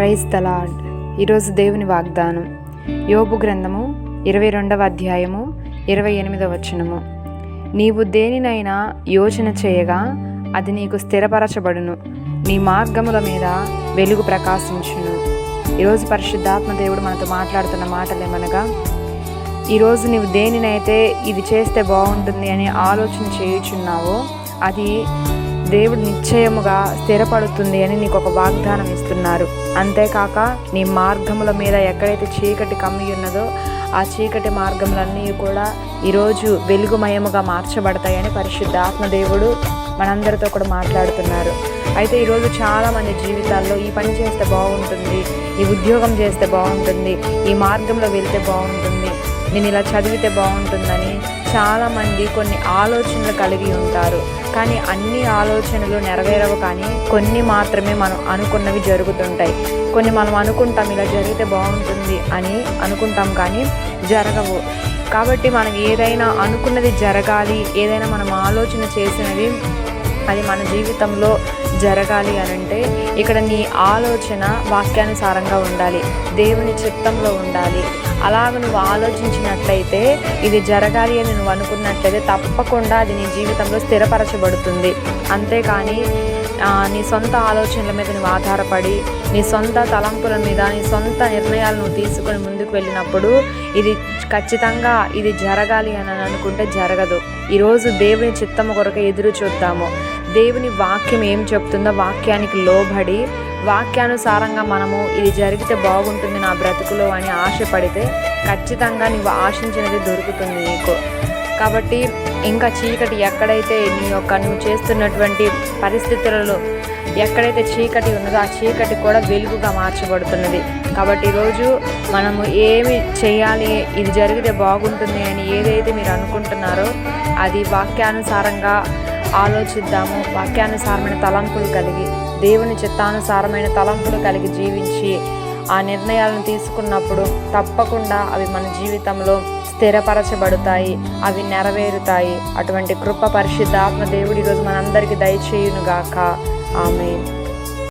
Praise తలాడ్ ఈరోజు దేవుని వాగ్దానం. యోబు గ్రంథము ఇరవై రెండవ అధ్యాయము ఇరవై ఎనిమిదవ వచనము. నీవు దేనినైనా యోచన చేయగా అది నీకు స్థిరపరచబడును. నీ మార్గముల మీద వెలుగు ప్రకాశించును. ఈరోజు పరిశుద్ధాత్మ దేవుడు మనతో మాట్లాడుతున్న మాటలేమనగా ఈరోజు నీవు దేనినైతే ఇది చేస్తే బాగుంటుంది అని ఆలోచన చేయుచున్నావో అది దేవుడు నిశ్చయముగా స్థిరపడుతుంది అని నీకు ఒక వాగ్దానం ఇస్తున్నారు. అంతేకాక నీ మార్గముల మీద ఎక్కడైతే చీకటి కమ్మి ఉన్నదో ఆ చీకటి మార్గములన్నీ కూడా ఈరోజు వెలుగుమయముగా మార్చబడతాయని పరిశుద్ధ ఆత్మదేవుడు మనందరితో కూడా మాట్లాడుతున్నారు. అయితే ఈరోజు చాలామంది జీవితాల్లో ఈ పని చేస్తే బాగుంటుంది ఈ ఉద్యోగం చేస్తే బాగుంటుంది ఈ మార్గంలో వెళ్తే బాగుంటుంది నేను ఇలా చదివితే బాగుంటుందని చాలామంది కొన్ని ఆలోచనలు కలిగి ఉంటారు. కానీ అన్ని ఆలోచనలు నెరవేరవు కానీ కొన్ని మాత్రమే మనం అనుకున్నవి జరుగుతుంటాయి. కొన్ని మనం అనుకుంటాం ఇలా జరిగితే బాగుంటుంది అని అనుకుంటాం కానీ జరగవు. కాబట్టి మనం ఏదైనా అనుకున్నది జరగాలి ఏదైనా మనం ఆలోచన చేసినది అది మన జీవితంలో జరగాలి అని అంటే ఇక్కడ నీ ఆలోచన వాక్యానుసారంగా ఉండాలి. దేవుని చిత్తంలో ఉండాలి. అలాగ నువ్వు ఆలోచించినట్లయితే ఇది జరగాలి అని నువ్వు అనుకున్నట్లయితే తప్పకుండా అది నీ జీవితంలో స్థిరపరచబడుతుంది. అంతేకాని నీ సొంత ఆలోచనల మీద నువ్వు ఆధారపడి నీ సొంత తలంపుల మీద నీ సొంత నిర్ణయాలను తీసుకొని ముందుకు వెళ్ళినప్పుడు ఇది ఖచ్చితంగా ఇది జరగాలి అని అనుకుంటే జరగదు. ఈరోజు దేవుని చిత్తము కొరకు ఎదురు చూద్దాము. దేవుని వాక్యం ఏం చెప్తుందో వాక్యానికి లోబడి వాక్యానుసారంగా మనము ఇది జరిగితే బాగుంటుంది నా బ్రతుకులో అని ఆశపడితే ఖచ్చితంగా నువ్వు ఆశించినది దొరుకుతుంది నీకు. కాబట్టి ఇంకా చీకటి ఎక్కడైతే నీ యొక్క నువ్వు చేస్తున్నటువంటి పరిస్థితులలో ఎక్కడైతే చీకటి ఉన్నదో ఆ చీకటి కూడా వెలుగుగా మార్చబడుతున్నది. కాబట్టి ఈరోజు మనము ఏమి చేయాలి ఇది జరిగితే బాగుంటుంది అని ఏదైతే మీరు అనుకుంటున్నారో అది వాక్యానుసారంగా ఆలోచిద్దాము. వాక్యానుసారమైన తలంపులు కలిగి దేవుని చిత్తానుసారమైన తలంపులు కలిగి జీవించి ఆ నిర్ణయాలను తీసుకున్నప్పుడు తప్పకుండా అవి మన జీవితంలో స్థిరపరచబడతాయి అవి నెరవేరుతాయి. అటువంటి కృప పరిశుద్ధాత్మ దేవుడు ఈరోజు మనందరికీ దయచేయునుగాక. ఆమె